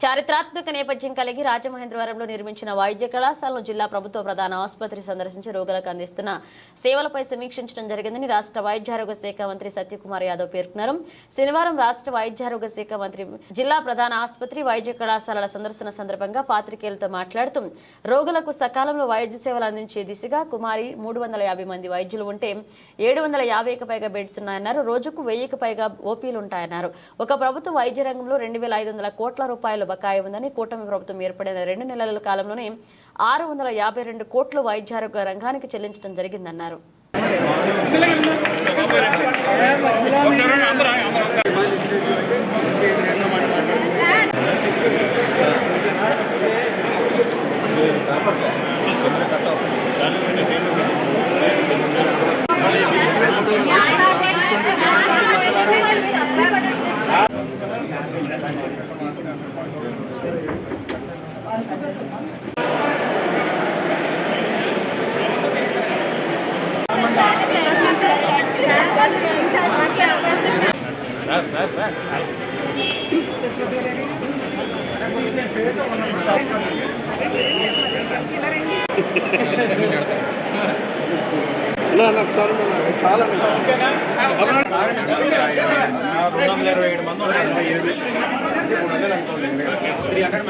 చారిత్రాత్మక నేపథ్యం కలిగి రాజమహేంద్రవరంలో నిర్మించిన వైద్య కళాశాలను జిల్లా ప్రభుత్వ ప్రధాన ఆసుపత్రి సందర్శించి రోగులకు అందిస్తున్న సేవలపై సమీక్షించడం జరిగిందని రాష్ట్ర వైద్యారోగ్య శాఖ మంత్రి సత్యకుమార్ యాదవ్ పేర్కొన్నారు. శనివారం రాష్ట్ర వైద్యారోగ్య శాఖ మంత్రి జిల్లా ప్రధాన ఆసుపత్రి వైద్య కళాశాలల సందర్శన సందర్భంగా పాత్రికేయులతో మాట్లాడుతూ రోగులకు సకాలంలో వైద్య సేవలు అందించే దిశగా కుమారి మూడు వందల యాభై మంది వైద్యులు ఉంటే ఏడు వందల యాభైకి పైగా బెడ్స్ ఉన్నాయన్నారు. రోజుకు వెయ్యికి పైగా ఓపీలు ఉంటాయన్నారు. ఒక ప్రభుత్వ వైద్య రంగంలో రెండు వేల ఐదు వందల కోట్ల రూపాయలు బకాయి ఉందని కూటమి ప్రభుత్వం ఏర్పడిన రెండు నెలల కాలంలోనే ఆరు వందల యాభై రెండు కోట్లు వైద్యారోగ్య రంగానికి చెల్లించడం జరిగిందన్నారు. రెండు వందల ఇరవై ఏడు మంది మూడు వందలు అనుకోండి త్రీ హండ్రెడ్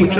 మెంబర్స్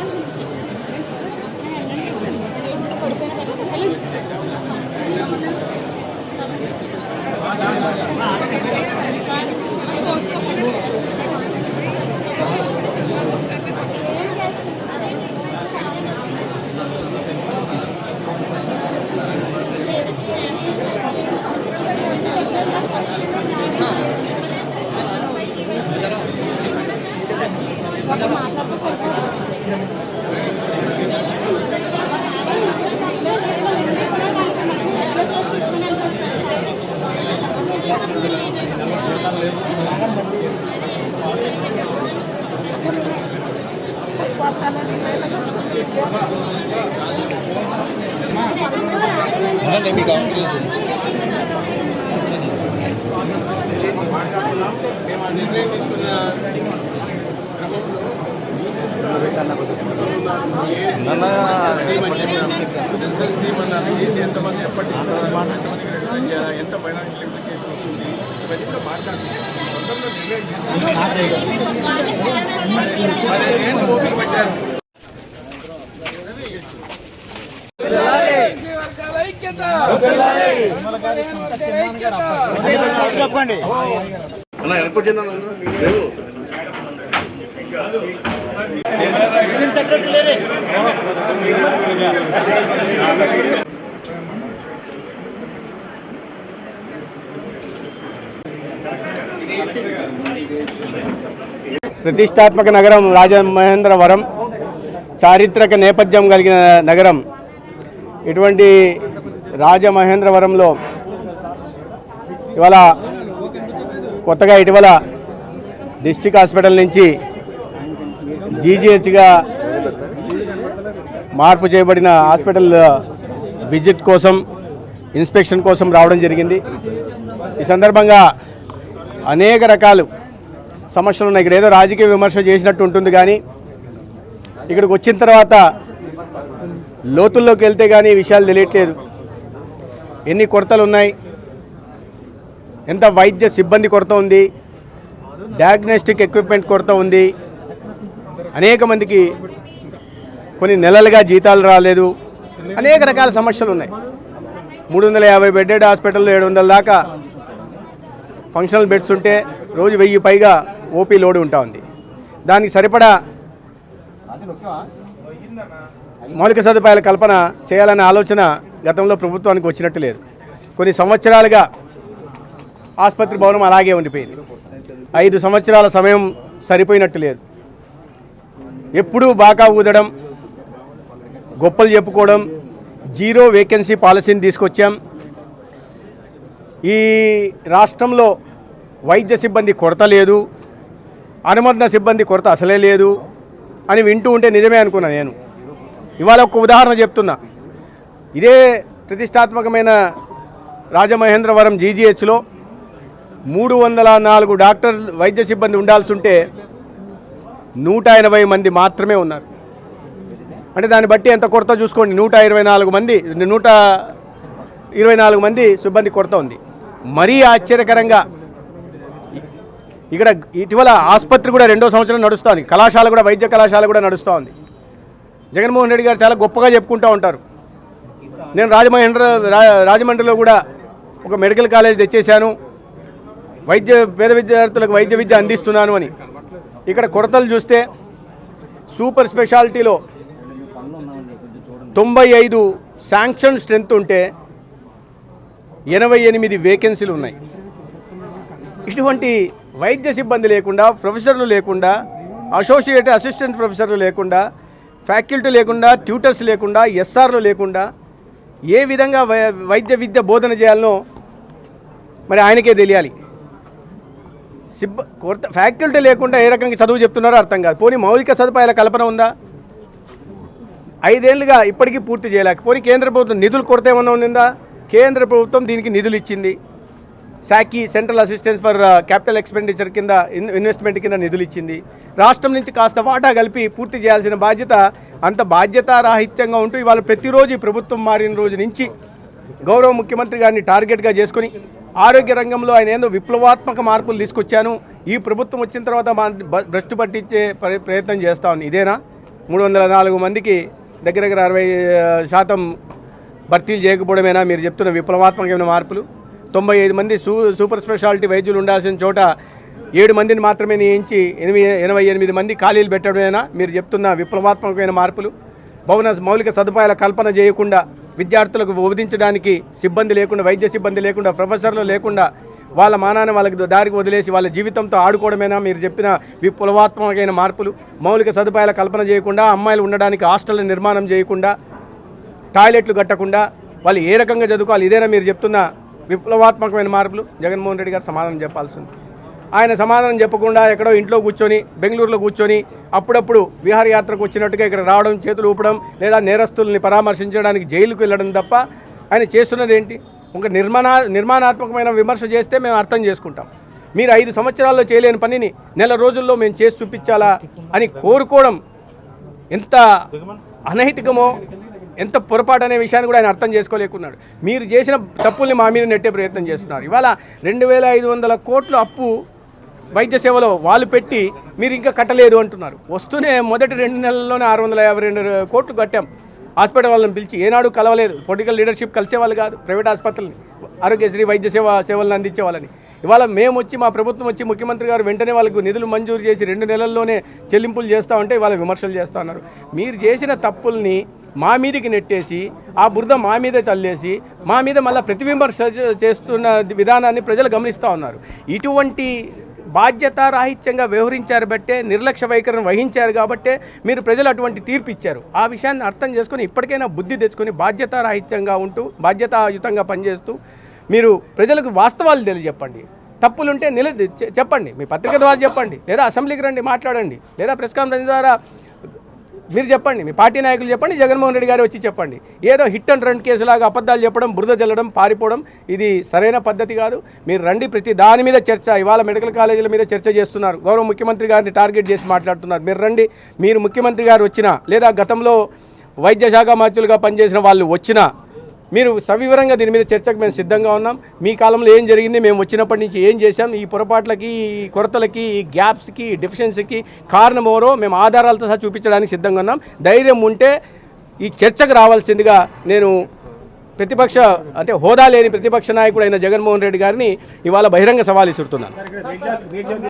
మేము ఆ నిర్ణయం తీసుకున్న సెన్సెక్స్ చేసి ఎంతమంది ఎప్పటి ఎంత ఫైనాన్షియల్ ఇంప్లికేషన్ వస్తుంది ఇవన్నీ కూడా మాట్లాడుతున్నాం నిర్ణయం తీసుకున్నాం పదిహేను ఓపిక పట్టారు అలా ప్రతిష్టాత్మక నగరం రాజమహేంద్రవరం చారిత్రక నేపథ్యం కలిగిన నగరం. ఇటువంటి రాజమహేంద్రవరంలో ఇవాళ కొత్తగా ఇటీవల డిస్టిక్ హాస్పిటల్ నుంచి జీజీహెచ్గా మార్పు చేయబడిన హాస్పిటల్ విజిట్ కోసం ఇన్స్పెక్షన్ కోసం రావడం జరిగింది. ఈ సందర్భంగా అనేక రకాలు సమస్యలు ఉన్నాయి. ఇక్కడ ఏదో రాజకీయ విమర్శ చేసినట్టు ఉంటుంది కానీ ఇక్కడికి వచ్చిన తర్వాత లోతుల్లోకి వెళ్తే కానీ ఈ విషయాలు తెలియట్లేదు. ఎన్ని కొరతలు ఉన్నాయి? ఎంత వైద్య సిబ్బంది కొరత ఉంది? డయాగ్నోస్టిక్ ఎక్విప్మెంట్ కొరత ఉంది? అనేక మందికి కొన్ని నెలలుగా జీతాలు రాలేదు. అనేక రకాల సమస్యలు ఉన్నాయి. మూడు వందల యాభై బెడ్డెడ్ హాస్పిటల్లో ఏడు వందల దాకా ఫంక్షనల్ బెడ్స్ ఉంటే రోజు వెయ్యి పైగా ఓపీ లోడ్ ఉంటా ఉంది. దానికి సరిపడా మౌలిక సదుపాయాల కల్పన చేయాలనే ఆలోచన గతంలో ప్రభుత్వానికి వచ్చినట్టు లేదు. కొన్ని సంవత్సరాలుగా ఆసుపత్రి భవనం అలాగే ఉండిపోయింది. ఐదు సంవత్సరాల సమయం సరిపోయినట్టు లేదు. ఎప్పుడూ బాకా ఊదడం గొప్పలు చెప్పుకోవడం జీరో వేకెన్సీ పాలసీని తీసుకొచ్చాం. ఈ రాష్ట్రంలో వైద్య సిబ్బంది కొరత లేదు అనుమతిన సిబ్బంది కొరత అసలే లేదు అని వింటూ ఉంటే నిజమే అనుకున్నా నేను. ఇవాళ ఒక ఉదాహరణ చెప్తున్నా. ఇదే ప్రతిష్టాత్మకమైన రాజమహేంద్రవరం జీజీహెచ్లో మూడు వందల నాలుగు డాక్టర్ వైద్య సిబ్బంది ఉండాల్సి ఉంటే నూట ఎనభై మంది మాత్రమే ఉన్నారు. అంటే దాన్ని బట్టి ఎంత కొరత చూసుకోండి. నూట ఇరవై నాలుగు మంది నూట ఇరవై నాలుగు మంది సిబ్బంది కొరత ఉంది. మరీ ఆశ్చర్యకరంగా ఇక్కడ ఇటీవల ఆసుపత్రి కూడా రెండో సంవత్సరం నడుస్తుంది. కళాశాల కూడా వైద్య కళాశాల కూడా నడుస్తూ ఉంది జగన్మోహన్ రెడ్డి గారు చాలా గొప్పగా చెప్పుకుంటూ ఉంటారు. నేను రాజమహేంద్ర రా- రాజమండ్రిలో కూడా ఒక మెడికల్ కాలేజ్ తెచ్చేశాను. వైద్య పేద విద్యార్థులకు వైద్య విద్య అందిస్తున్నాను అని. ఇక్కడ కొరతలు చూస్తే సూపర్ స్పెషాలిటీలో తొంభై ఐదు శాంక్షన్ స్ట్రెంత్ ఉంటే ఎనభై ఎనిమిది వేకెన్సీలు ఉన్నాయి. ఇటువంటి వైద్య సిబ్బంది లేకుండా ప్రొఫెసర్లు లేకుండా అసోసియేట్ అసిస్టెంట్ ప్రొఫెసర్లు లేకుండా ఫ్యాకల్టీ లేకుండా ట్యూటర్స్ లేకుండా ఎస్ఆర్లు లేకుండా ఏ విధంగా వై- వైద్య విద్య బోధన చేయాలనో మరి ఆయనకే తెలియాలి. సిబ్బ కొరత ఫ్యాకల్టీ లేకుండా ఏ రకంగా చదువు చెప్తున్నారో అర్థం కాదు. పోనీ మౌలిక సదుపాయాల కల్పన ఉందా? ఐదేళ్ళుగా ఇప్పటికీ పూర్తి చేయలేక పోనీ కేంద్ర ప్రభుత్వం నిధులు కొరత ఏమన్నా ఉందా కేంద్ర ప్రభుత్వం దీనికి నిధులు ఇచ్చింది. శాఖీ central assistance for capital expenditure కింద ఇన్వెస్ట్మెంట్ కింద నిధులు ఇచ్చింది. రాష్ట్రం నుంచి కాస్త వాటా కలిపి పూర్తి చేయాల్సిన బాధ్యత అంత బాధ్యతారాహిత్యంగా ఉంటూ ఇవాళ ప్రతిరోజు ప్రభుత్వం మారిన రోజు నుంచి గౌరవ ముఖ్యమంత్రి గారిని టార్గెట్గా చేసుకుని ఆరోగ్య రంగంలో ఆయన ఏందో విప్లవాత్మక మార్పులు తీసుకొచ్చాను. ఈ ప్రభుత్వం వచ్చిన తర్వాత మా బ- భ్రష్టు పట్టించే ప్ర- ప్రయత్నం చేస్తా ఉంది. ఇదేనా? మూడు వందల నాలుగు మందికి దగ్గర దగ్గర అరవై శాతం భర్తీలు చేయకపోవడమేనా? మీరు చెప్తున్న విప్లవాత్మకమైన మార్పులు. తొంభై ఐదు మంది సూ సూపర్ స్పెషాలిటీ వైద్యులు ఉండాల్సిన చోట ఏడు మందిని మాత్రమే నియమించి ఎనిమిది ఎనభై ఎనిమిది మంది ఖాళీలు పెట్టడమేనా? మీరు చెప్తున్న విప్లవాత్మకమైన మార్పులు భవన మౌలిక సదుపాయాల కల్పన చేయకుండా విద్యార్థులకు బోధించడానికి సిబ్బంది లేకుండా వైద్య సిబ్బంది లేకుండా ప్రొఫెసర్లు లేకుండా వాళ్ళ మానాన్ని వాళ్ళకి దారికి వదిలేసి వాళ్ళ జీవితంతో ఆడుకోవడమేనా? మీరు చెప్పిన విప్లవాత్మకమైన మార్పులు మౌలిక సదుపాయాల కల్పన చేయకుండా అమ్మాయిలు ఉండడానికి హాస్టల్ నిర్మాణం చేయకుండా టాయిలెట్లు కట్టకుండా వాళ్ళు ఏ రకంగా చదువుకోవాలి? ఇదేనా మీరు చెప్తున్న విప్లవాత్మకమైన మార్పులు? జగన్మోహన్ రెడ్డి గారు సమాధానం చెప్పాల్సింది. ఆయన సమాధానం చెప్పకుండా ఎక్కడో ఇంట్లో కూర్చొని బెంగళూరులో కూర్చొని అప్పుడప్పుడు విహారయాత్రకు వచ్చినట్టుగా ఇక్కడ రావడం చేతులు ఊపడం లేదా నేరస్తుల్ని పరామర్శించడానికి జైలుకు వెళ్ళడం తప్ప ఆయన చేస్తున్నది ఏంటి? ఒక నిర్మాణా నిర్మాణాత్మకమైన విమర్శ చేస్తే మేము అర్థం చేసుకుంటాం. మీరు ఐదు సంవత్సరాల్లో చేయలేని పనిని నెల రోజుల్లో మేము చేసి చూపించాలా అని కోరుకోవడం ఎంత అనైతికమో ఎంత పొరపాటు అనే విషయాన్ని కూడా ఆయన అర్థం చేసుకోలేకున్నాడు. మీరు చేసిన తప్పుల్ని మా మీద నెట్టే ప్రయత్నం చేస్తున్నారు. ఇవాళ రెండు వేల ఐదు వందల కోట్లు అప్పు వైద్య సేవలో వాళ్ళు పెట్టి మీరు ఇంకా కట్టలేదు అంటున్నారు. వస్తూనే మొదటి రెండు నెలల్లోనే ఆరు వందల యాభై రెండు కోట్లు కట్టాం. హాస్పిటల్ వాళ్ళని పిలిచి ఏనాడు కలవలేదు. పొలిటికల్ లీడర్షిప్ కలిసేవాళ్ళు కాదు. ప్రైవేట్ ఆసుపత్రులని ఆరోగ్యశ్రీ వైద్య సేవ సేవలను అందించే వాళ్ళని. ఇవాళ మేము వచ్చి మా ప్రభుత్వం వచ్చి ముఖ్యమంత్రి గారు వెంటనే వాళ్ళకు నిధులు మంజూరు చేసి రెండు నెలల్లోనే చెల్లింపులు చేస్తా ఉంటే ఇవాళ విమర్శలు చేస్తూ ఉన్నారు. మీరు చేసిన తప్పుల్ని మా మీదకి నెట్టేసి ఆ బురద మా మీద చల్లేసి మా మీద మళ్ళీ ప్రతివిమర్శ చేస్తున్న విధానాన్ని ప్రజలు గమనిస్తూ ఉన్నారు. ఇటువంటి బాధ్యతారాహిత్యంగా వ్యవహరించారు బట్టే నిర్లక్ష్య వైఖరిని వహించారు కాబట్టే మీరు ప్రజలు అటువంటి తీర్పు ఇచ్చారు ఆ విషయాన్ని అర్థం చేసుకొని ఇప్పటికైనా బుద్ధి తెచ్చుకొని బాధ్యతారాహిత్యంగా ఉంటూ బాధ్యతాయుతంగా పనిచేస్తూ మీరు ప్రజలకు వాస్తవాలు తెలియజెప్పండి. తప్పులుంటే నిల చెప్పండి. మీ పత్రిక ద్వారా చెప్పండి. లేదా అసెంబ్లీకి రండి మాట్లాడండి. లేదా ప్రెస్ కాన్ఫరెన్స్ ద్వారా మీరు చెప్పండి మీ పార్టీ నాయకులు చెప్పండి జగన్మోహన్ రెడ్డి గారు వచ్చి చెప్పండి. ఏదో హిట్ అండ్ రన్ కేసులాగా అబద్ధాలు చెప్పడం బురద జల్లడం పారిపోవడం ఇది సరైన పద్ధతి కాదు. మీరు రండి ప్రతి దాని మీద చర్చ ఇవాళ మెడికల్ కాలేజీల మీద చర్చ చేస్తున్నారు. గౌరవ ముఖ్యమంత్రి గారిని టార్గెట్ చేసి మాట్లాడుతున్నారు. మీరు రండి మీరు ముఖ్యమంత్రి గారు వచ్చినా లేదా గతంలో వైద్య శాఖ మంత్రులుగా పనిచేసిన వాళ్ళు వచ్చినా మీరు సవివరంగా దీని మీద చర్చకు మేము సిద్ధంగా ఉన్నాం. మీ కాలంలో ఏం జరిగింది? మేము వచ్చినప్పటి నుంచి ఏం చేశాం? ఈ పొరపాట్లకి ఈ కొరతలకి ఈ గ్యాప్స్కి ఈ కారణం ఎవరో మేము ఆధారాలతో సహా చూపించడానికి సిద్ధంగా ఉన్నాం. ధైర్యం ఉంటే ఈ చర్చకు రావాల్సిందిగా నేను ప్రతిపక్ష అంటే హోదా లేని ప్రతిపక్ష నాయకుడైన జగన్మోహన్ రెడ్డి గారిని ఇవాళ బహిరంగ సవాల్ ఇస్తున్నాను